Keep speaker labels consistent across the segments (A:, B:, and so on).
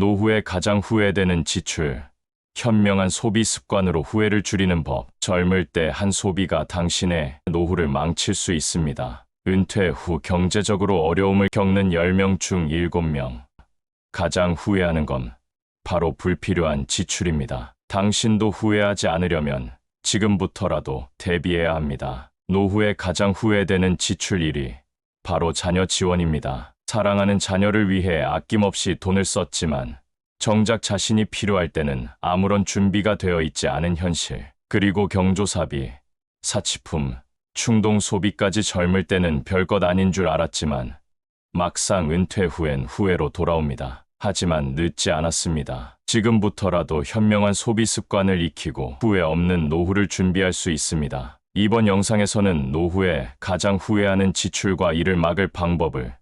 A: 노후에 가장 후회되는 지출. 현명한 소비 습관으로 후회를 줄이는 법. 젊을 때 한 소비가 당신의 노후를 망칠 수 있습니다. 은퇴 후 경제적으로 어려움을 겪는 10명 중 7명. 가장 후회하는 건 바로 불필요한 지출입니다. 당신도 후회하지 않으려면 지금부터라도 대비해야 합니다. 노후에 가장 후회되는 지출 1위. 바로 자녀 지원입니다. 사랑하는 자녀를 위해 아낌없이 돈을 썼지만 정작 자신이 필요할 때는 아무런 준비가 되어 있지 않은 현실. 그리고 경조사비, 사치품, 충동 소비까지 젊을 때는 별것 아닌 줄 알았지만 막상 은퇴 후엔 후회로 돌아옵니다. 하지만 늦지 않았습니다. 지금부터라도 현명한 소비 습관을 익히고 후회 없는 노후를 준비할 수 있습니다. 이번 영상에서는 노후에 가장 후회하는 지출과 이를 막을 방법을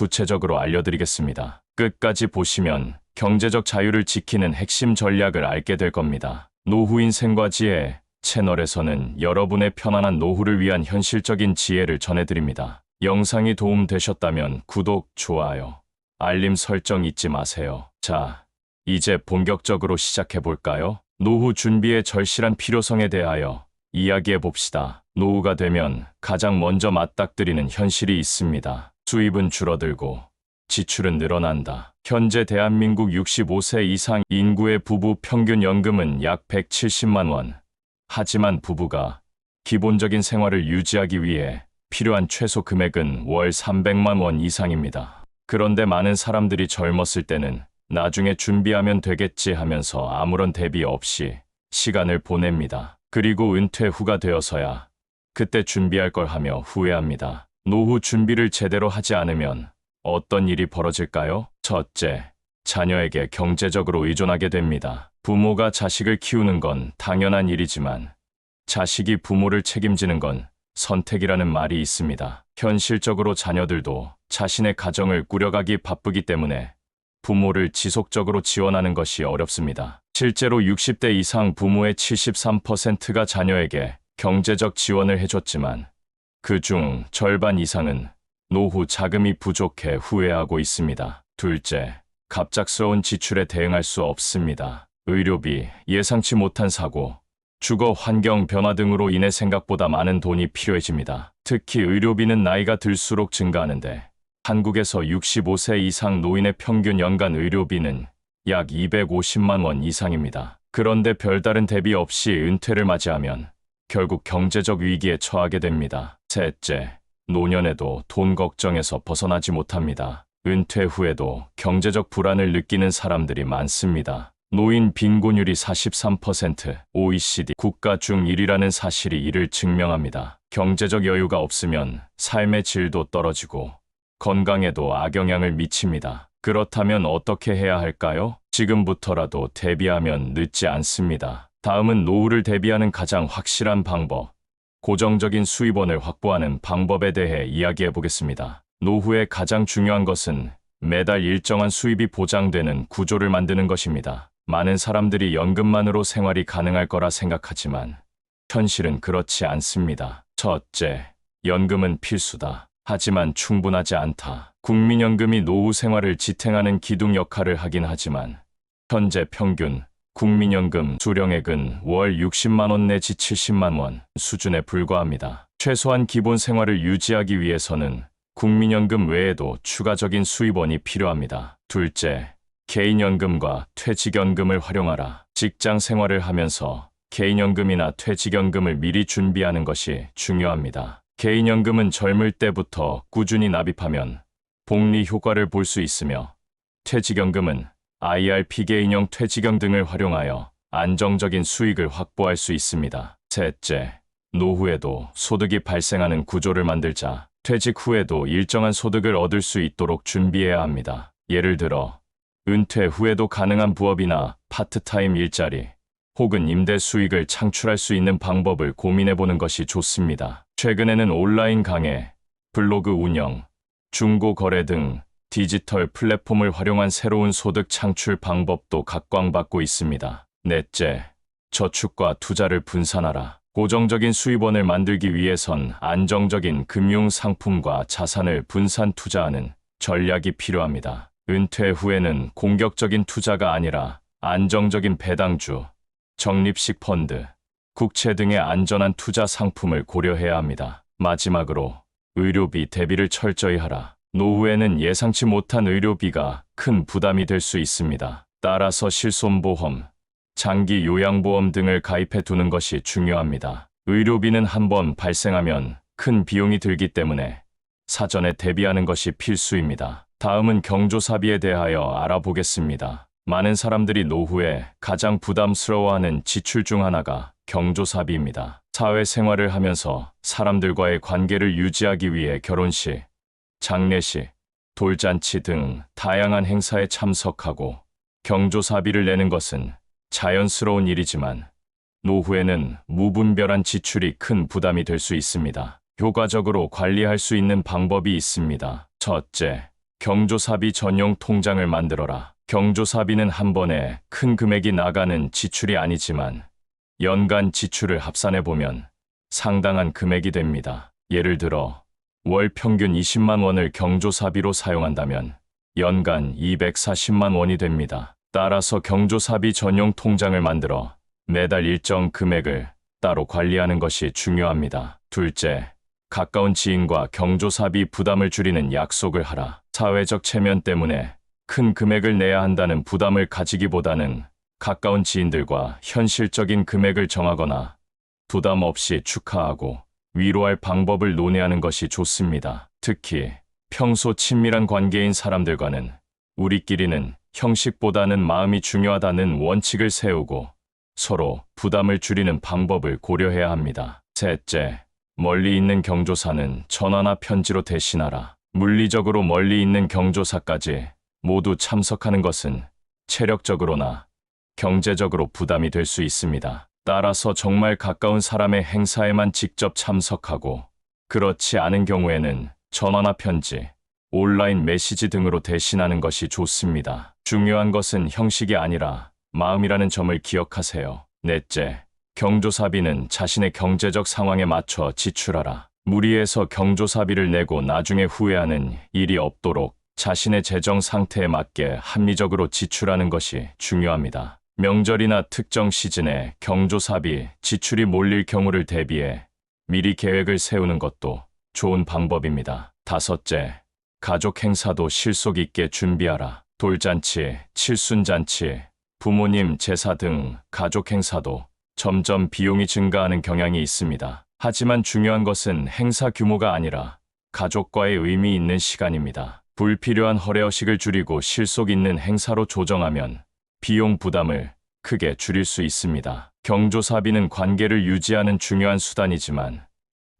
A: 구체적으로 알려드리겠습니다. 끝까지 보시면 경제적 자유를 지키는 핵심 전략을 알게 될 겁니다. 노후인 생과 지혜 채널에서는 여러분의 편안한 노후를 위한 현실적인 지혜를 전해드립니다. 영상이 도움되셨다면 구독, 좋아요, 알림 설정 잊지 마세요. 자, 이제 본격적으로 시작해 볼까요? 노후 준비의 절실한 필요성에 대하여 이야기해 봅시다. 노후가 되면 가장 먼저 맞닥뜨리는 현실이 있습니다. 수입은 줄어들고 지출은 늘어난다. 현재 대한민국 65세 이상 인구의 부부 평균 연금은 약 170만 원. 하지만 부부가 기본적인 생활을 유지하기 위해 필요한 최소 금액은 월 300만 원 이상입니다. 그런데 많은 사람들이 젊었을 때는 나중에 준비하면 되겠지 하면서 아무런 대비 없이 시간을 보냅니다. 그리고 은퇴 후가 되어서야 그때 준비할 걸 하며 후회합니다. 노후 준비를 제대로 하지 않으면 어떤 일이 벌어질까요? 첫째, 자녀에게 경제적으로 의존하게 됩니다. 부모가 자식을 키우는 건 당연한 일이지만 자식이 부모를 책임지는 건 선택이라는 말이 있습니다. 현실적으로 자녀들도 자신의 가정을 꾸려가기 바쁘기 때문에 부모를 지속적으로 지원하는 것이 어렵습니다. 실제로 60대 이상 부모의 73%가 자녀에게 경제적 지원을 해줬지만 그 중 절반 이상은 노후 자금이 부족해 후회하고 있습니다. 둘째, 갑작스러운 지출에 대응할 수 없습니다. 의료비, 예상치 못한 사고, 주거 환경 변화 등으로 인해 생각보다 많은 돈이 필요해집니다. 특히 의료비는 나이가 들수록 증가하는데 한국에서 65세 이상 노인의 평균 연간 의료비는 약 250만 원 이상입니다. 그런데 별다른 대비 없이 은퇴를 맞이하면 결국 경제적 위기에 처하게 됩니다. 셋째, 노년에도 돈 걱정에서 벗어나지 못합니다. 은퇴 후에도 경제적 불안을 느끼는 사람들이 많습니다. 노인 빈곤율이 43%, OECD 국가 중 1위라는 사실이 이를 증명합니다. 경제적 여유가 없으면 삶의 질도 떨어지고 건강에도 악영향을 미칩니다. 그렇다면 어떻게 해야 할까요? 지금부터라도 대비하면 늦지 않습니다. 다음은 노후를 대비하는 가장 확실한 방법, 고정적인 수입원을 확보하는 방법에 대해 이야기해 보겠습니다. 노후에 가장 중요한 것은 매달 일정한 수입이 보장되는 구조를 만드는 것입니다. 많은 사람들이 연금만으로 생활이 가능할 거라 생각하지만 현실은 그렇지 않습니다. 첫째, 연금은 필수다. 하지만 충분하지 않다. 국민연금이 노후 생활을 지탱하는 기둥 역할을 하긴 하지만 현재 평균 국민연금 수령액은 월 60만 원 내지 70만 원 수준에 불과합니다. 최소한 기본 생활을 유지하기 위해서는 국민연금 외에도 추가적인 수입원이 필요합니다. 둘째, 개인연금과 퇴직연금을 활용하라. 직장 생활을 하면서 개인연금이나 퇴직연금을 미리 준비하는 것이 중요합니다. 개인연금은 젊을 때부터 꾸준히 납입하면 복리 효과를 볼 수 있으며 퇴직연금은 IRP 개인형 퇴직형 등을 활용하여 안정적인 수익을 확보할 수 있습니다. 셋째, 노후에도 소득이 발생하는 구조를 만들자 퇴직 후에도 일정한 소득을 얻을 수 있도록 준비해야 합니다. 예를 들어, 은퇴 후에도 가능한 부업이나 파트타임 일자리, 혹은 임대 수익을 창출할 수 있는 방법을 고민해 보는 것이 좋습니다. 최근에는 온라인 강의, 블로그 운영, 중고 거래 등 디지털 플랫폼을 활용한 새로운 소득 창출 방법도 각광받고 있습니다. 넷째, 저축과 투자를 분산하라. 고정적인 수입원을 만들기 위해선 안정적인 금융 상품과 자산을 분산 투자하는 전략이 필요합니다. 은퇴 후에는 공격적인 투자가 아니라 안정적인 배당주, 적립식 펀드, 국채 등의 안전한 투자 상품을 고려해야 합니다. 마지막으로 의료비 대비를 철저히 하라. 노후에는 예상치 못한 의료비가 큰 부담이 될 수 있습니다. 따라서 실손보험, 장기 요양보험 등을 가입해 두는 것이 중요합니다. 의료비는 한번 발생하면 큰 비용이 들기 때문에 사전에 대비하는 것이 필수입니다. 다음은 경조사비에 대하여 알아보겠습니다. 많은 사람들이 노후에 가장 부담스러워하는 지출 중 하나가 경조사비입니다. 사회생활을 하면서 사람들과의 관계를 유지하기 위해 결혼식, 장례식, 돌잔치 등 다양한 행사에 참석하고 경조사비를 내는 것은 자연스러운 일이지만 노후에는 무분별한 지출이 큰 부담이 될 수 있습니다. 효과적으로 관리할 수 있는 방법이 있습니다. 첫째, 경조사비 전용 통장을 만들어라. 경조사비는 한 번에 큰 금액이 나가는 지출이 아니지만 연간 지출을 합산해 보면 상당한 금액이 됩니다. 예를 들어 월 평균 20만 원을 경조사비로 사용한다면 연간 240만 원이 됩니다. 따라서 경조사비 전용 통장을 만들어 매달 일정 금액을 따로 관리하는 것이 중요합니다. 둘째, 가까운 지인과 경조사비 부담을 줄이는 약속을 하라. 사회적 체면 때문에 큰 금액을 내야 한다는 부담을 가지기보다는 가까운 지인들과 현실적인 금액을 정하거나 부담 없이 축하하고 위로할 방법을 논의하는 것이 좋습니다. 특히 평소 친밀한 관계인 사람들과는 우리끼리는 형식보다는 마음이 중요하다는 원칙을 세우고 서로 부담을 줄이는 방법을 고려해야 합니다. 셋째, 멀리 있는 경조사는 전화나 편지로 대신하라. 물리적으로 멀리 있는 경조사까지 모두 참석하는 것은 체력적으로나 경제적으로 부담이 될 수 있습니다. 따라서 정말 가까운 사람의 행사에만 직접 참석하고 그렇지 않은 경우에는 전화나 편지, 온라인 메시지 등으로 대신하는 것이 좋습니다. 중요한 것은 형식이 아니라 마음이라는 점을 기억하세요. 넷째, 경조사비는 자신의 경제적 상황에 맞춰 지출하라. 무리해서 경조사비를 내고 나중에 후회하는 일이 없도록 자신의 재정 상태에 맞게 합리적으로 지출하는 것이 중요합니다. 명절이나 특정 시즌에 경조사비 지출이 몰릴 경우를 대비해 미리 계획을 세우는 것도 좋은 방법입니다. 다섯째, 가족 행사도 실속 있게 준비하라. 돌잔치, 칠순잔치, 부모님 제사 등 가족 행사도 점점 비용이 증가하는 경향이 있습니다. 하지만 중요한 것은 행사 규모가 아니라 가족과의 의미 있는 시간입니다. 불필요한 허례허식을 줄이고 실속 있는 행사로 조정하면 비용 부담을 크게 줄일 수 있습니다. 경조사비는 관계를 유지하는 중요한 수단이지만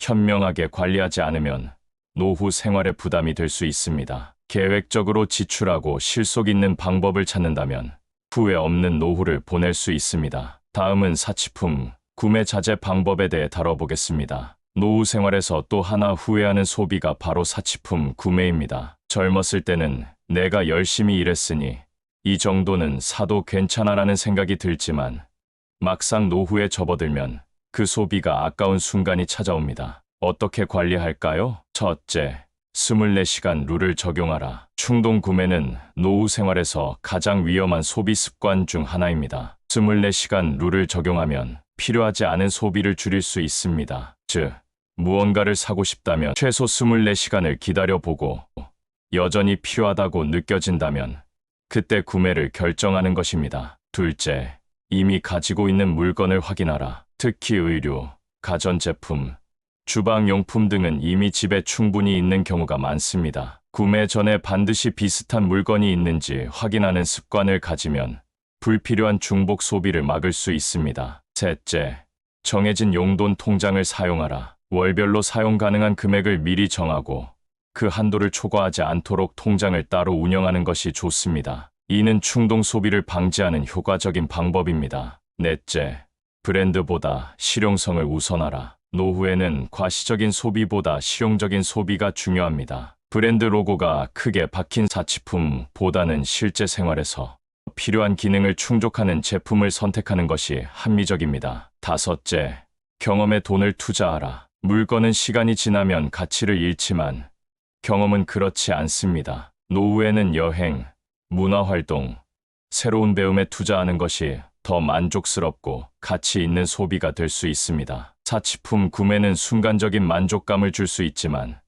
A: 현명하게 관리하지 않으면 노후 생활에 부담이 될 수 있습니다. 계획적으로 지출하고 실속 있는 방법을 찾는다면 후회 없는 노후를 보낼 수 있습니다. 다음은 사치품 구매 자제 방법에 대해 다뤄보겠습니다. 노후 생활에서 또 하나 후회하는 소비가 바로 사치품 구매입니다. 젊었을 때는 내가 열심히 일했으니 이 정도는 사도 괜찮아라는 생각이 들지만 막상 노후에 접어들면 그 소비가 아까운 순간이 찾아옵니다. 어떻게 관리할까요? 첫째, 24시간 룰을 적용하라. 충동 구매는 노후 생활에서 가장 위험한 소비 습관 중 하나입니다. 24시간 룰을 적용하면 필요하지 않은 소비를 줄일 수 있습니다. 즉, 무언가를 사고 싶다면 최소 24시간을 기다려보고 여전히 필요하다고 느껴진다면 그때 구매를 결정하는 것입니다. 둘째, 이미 가지고 있는 물건을 확인하라. 특히 의류, 가전제품, 주방용품 등은 이미 집에 충분히 있는 경우가 많습니다. 구매 전에 반드시 비슷한 물건이 있는지 확인하는 습관을 가지면 불필요한 중복 소비를 막을 수 있습니다. 셋째, 정해진 용돈 통장을 사용하라. 월별로 사용 가능한 금액을 미리 정하고 그 한도를 초과하지 않도록 통장을 따로 운영하는 것이 좋습니다. 이는 충동 소비를 방지하는 효과적인 방법입니다. 넷째, 브랜드보다 실용성을 우선하라. 노후에는 과시적인 소비보다 실용적인 소비가 중요합니다. 브랜드 로고가 크게 박힌 사치품보다는 실제 생활에서 필요한 기능을 충족하는 제품을 선택하는 것이 합리적입니다. 다섯째, 경험에 돈을 투자하라. 물건은 시간이 지나면 가치를 잃지만 경험은 그렇지 않습니다. 노후에는 여행, 문화활동, 새로운 배움에 투자하는 것이 더 만족스럽고 가치 있는 소비가 될 수 있습니다. 사치품 구매는 순간적인 만족감을 줄 수 있지만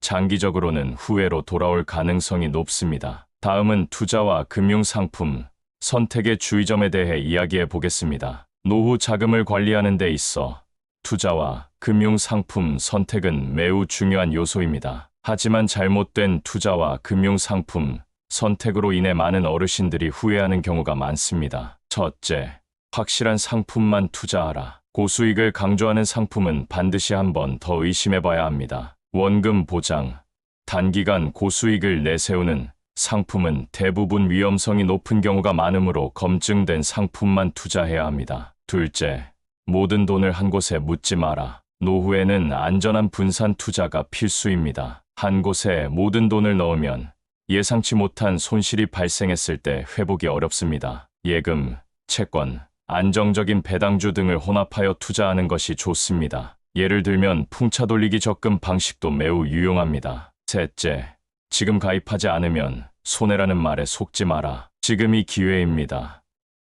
A: 장기적으로는 후회로 돌아올 가능성이 높습니다. 다음은 투자와 금융상품 선택의 주의점에 대해 이야기해 보겠습니다. 노후 자금을 관리하는 데 있어 투자와 금융상품 선택은 매우 중요한 요소입니다. 하지만 잘못된 투자와 금융상품 선택으로 인해 많은 어르신들이 후회하는 경우가 많습니다. 첫째, 확실한 상품만 투자하라. 고수익을 강조하는 상품은 반드시 한 번 더 의심해 봐야 합니다. 원금 보장, 단기간 고수익을 내세우는 상품은 대부분 위험성이 높은 경우가 많으므로 검증된 상품만 투자해야 합니다. 둘째, 모든 돈을 한 곳에 묻지 마라. 노후에는 안전한 분산 투자가 필수입니다. 한 곳에 모든 돈을 넣으면 예상치 못한 손실이 발생했을 때 회복이 어렵습니다. 예금, 채권, 안정적인 배당주 등을 혼합하여 투자하는 것이 좋습니다. 예를 들면 풍차 돌리기 적금 방식도 매우 유용합니다. 셋째, 지금 가입하지 않으면 손해라는 말에 속지 마라. 지금이 기회입니다.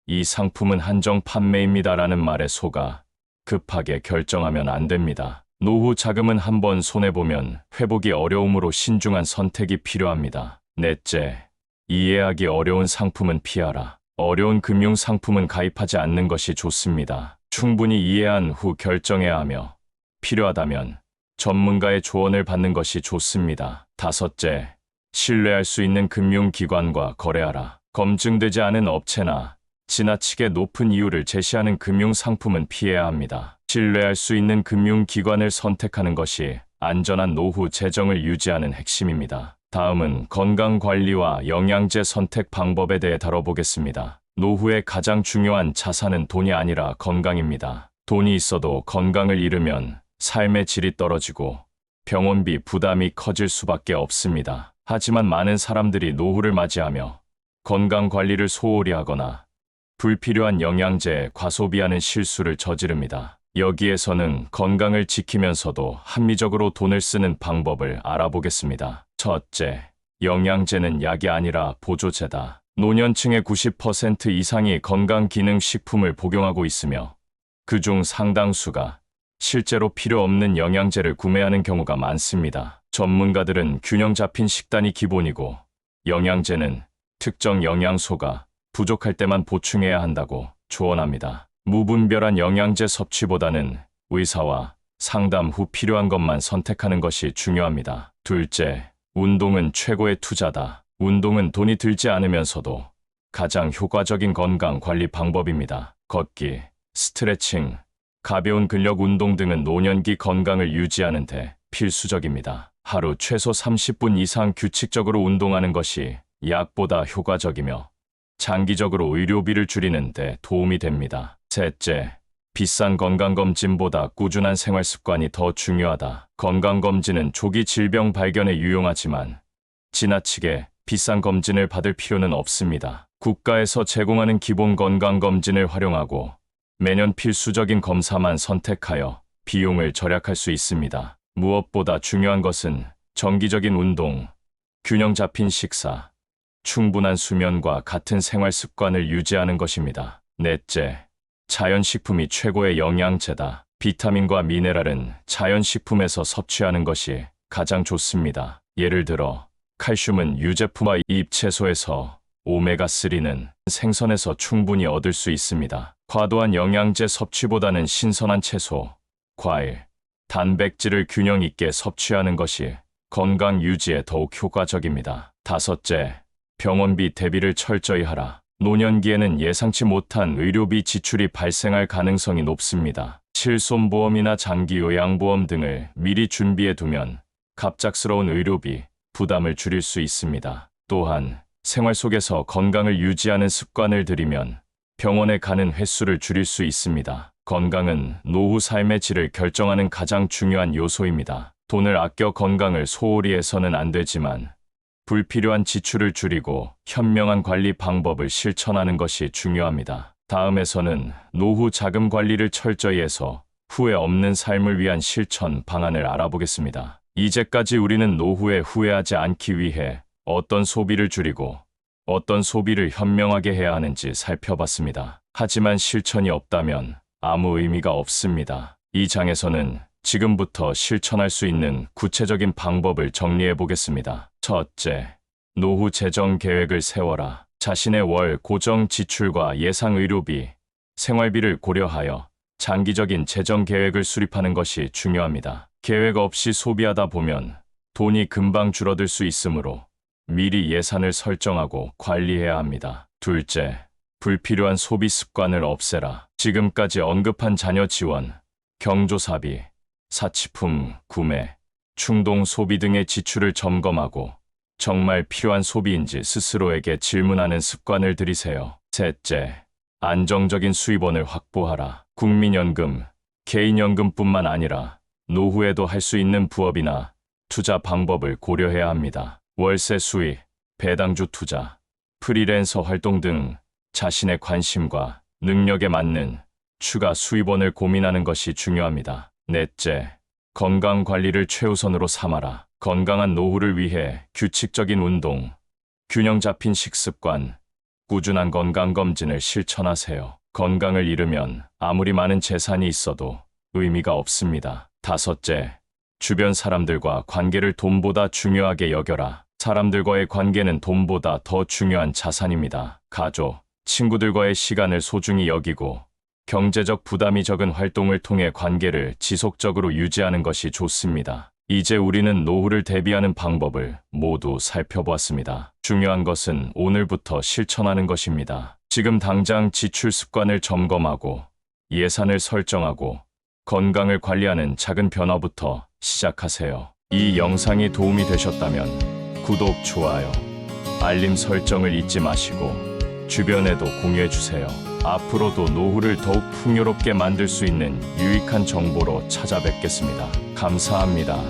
A: 이 상품은 한정 판매입니다라는 말에 속아 급하게 결정하면 안 됩니다. 노후 자금은 한번 손해보면 회복이 어려우므로 신중한 선택이 필요합니다. 넷째, 이해하기 어려운 상품은 피하라. 어려운 금융 상품은 가입하지 않는 것이 좋습니다. 충분히 이해한 후 결정해야 하며 필요하다면 전문가의 조언을 받는 것이 좋습니다. 다섯째, 신뢰할 수 있는 금융기관과 거래하라. 검증되지 않은 업체나 지나치게 높은 이유를 제시하는 금융 상품은 피해야 합니다. 신뢰할 수 있는 금융기관을 선택하는 것이 안전한 노후 재정을 유지하는 핵심입니다. 다음은 건강 관리와 영양제 선택 방법에 대해 다뤄보겠습니다. 노후의 가장 중요한 자산은 돈이 아니라 건강입니다. 돈이 있어도 건강을 잃으면 삶의 질이 떨어지고 병원비 부담이 커질 수밖에 없습니다. 하지만 많은 사람들이 노후를 맞이하며 건강 관리를 소홀히 하거나 불필요한 영양제에 과소비하는 실수를 저지릅니다. 여기에서는 건강을 지키면서도 합리적으로 돈을 쓰는 방법을 알아보겠습니다. 첫째, 영양제는 약이 아니라 보조제다. 노년층의 90% 이상이 건강기능식품을 복용하고 있으며 그 중 상당수가 실제로 필요 없는 영양제를 구매하는 경우가 많습니다. 전문가들은 균형 잡힌 식단이 기본이고 영양제는 특정 영양소가 부족할 때만 보충해야 한다고 조언합니다. 무분별한 영양제 섭취보다는 의사와 상담 후 필요한 것만 선택하는 것이 중요합니다. 둘째, 운동은 최고의 투자다. 운동은 돈이 들지 않으면서도 가장 효과적인 건강 관리 방법입니다. 걷기, 스트레칭, 가벼운 근력 운동 등은 노년기 건강을 유지하는 데 필수적입니다. 하루 최소 30분 이상 규칙적으로 운동하는 것이 약보다 효과적이며 장기적으로 의료비를 줄이는 데 도움이 됩니다. 셋째, 비싼 건강검진보다 꾸준한 생활 습관이 더 중요하다. 건강검진은 조기 질병 발견에 유용하지만 지나치게 비싼 검진을 받을 필요는 없습니다. 국가에서 제공하는 기본 건강검진을 활용하고 매년 필수적인 검사만 선택하여 비용을 절약할 수 있습니다. 무엇보다 중요한 것은 정기적인 운동, 균형 잡힌 식사, 충분한 수면과 같은 생활 습관을 유지하는 것입니다. 넷째, 자연식품이 최고의 영양제다. 비타민과 미네랄은 자연식품에서 섭취하는 것이 가장 좋습니다. 예를 들어, 칼슘은 유제품과 잎채소에서 오메가3는 생선에서 충분히 얻을 수 있습니다. 과도한 영양제 섭취보다는 신선한 채소, 과일, 단백질을 균형 있게 섭취하는 것이 건강 유지에 더욱 효과적입니다. 다섯째, 병원비 대비를 철저히 하라. 노년기에는 예상치 못한 의료비 지출이 발생할 가능성이 높습니다. 실손보험이나 장기요양보험 등을 미리 준비해 두면 갑작스러운 의료비, 부담을 줄일 수 있습니다. 또한 생활 속에서 건강을 유지하는 습관을 들이면 병원에 가는 횟수를 줄일 수 있습니다. 건강은 노후 삶의 질을 결정하는 가장 중요한 요소입니다. 돈을 아껴 건강을 소홀히 해서는 안 되지만 불필요한 지출을 줄이고 현명한 관리 방법을 실천하는 것이 중요합니다. 다음에서는 노후 자금 관리를 철저히 해서 후회 없는 삶을 위한 실천 방안을 알아보겠습니다. 이제까지 우리는 노후에 후회하지 않기 위해 어떤 소비를 줄이고 어떤 소비를 현명하게 해야 하는지 살펴봤습니다. 하지만 실천이 없다면 아무 의미가 없습니다. 이 장에서는 지금부터 실천할 수 있는 구체적인 방법을 정리해 보겠습니다. 첫째, 노후 재정 계획을 세워라. 자신의 월 고정 지출과 예상 의료비, 생활비를 고려하여 장기적인 재정 계획을 수립하는 것이 중요합니다. 계획 없이 소비하다 보면 돈이 금방 줄어들 수 있으므로 미리 예산을 설정하고 관리해야 합니다. 둘째, 불필요한 소비 습관을 없애라. 지금까지 언급한 자녀 지원, 경조사비, 사치품 구매, 충동 소비 등의 지출을 점검하고 정말 필요한 소비인지 스스로에게 질문하는 습관을 들이세요. 셋째, 안정적인 수입원을 확보하라. 국민연금, 개인연금뿐만 아니라 노후에도 할 수 있는 부업이나 투자 방법을 고려해야 합니다. 월세 수익, 배당주 투자, 프리랜서 활동 등 자신의 관심과 능력에 맞는 추가 수입원을 고민하는 것이 중요합니다. 넷째, 건강 관리를 최우선으로 삼아라. 건강한 노후를 위해 규칙적인 운동, 균형 잡힌 식습관, 꾸준한 건강검진을 실천하세요. 건강을 잃으면 아무리 많은 재산이 있어도 의미가 없습니다. 다섯째, 주변 사람들과 관계를 돈보다 중요하게 여겨라. 사람들과의 관계는 돈보다 더 중요한 자산입니다. 가족, 친구들과의 시간을 소중히 여기고 경제적 부담이 적은 활동을 통해 관계를 지속적으로 유지하는 것이 좋습니다. 이제 우리는 노후를 대비하는 방법을 모두 살펴보았습니다. 중요한 것은 오늘부터 실천하는 것입니다. 지금 당장 지출 습관을 점검하고 예산을 설정하고 건강을 관리하는 작은 변화부터 시작하세요. 이 영상이 도움이 되셨다면 구독, 좋아요, 알림 설정을 잊지 마시고 주변에도 공유해 주세요. 앞으로도 노후를 더욱 풍요롭게 만들 수 있는 유익한 정보로 찾아뵙겠습니다. 감사합니다.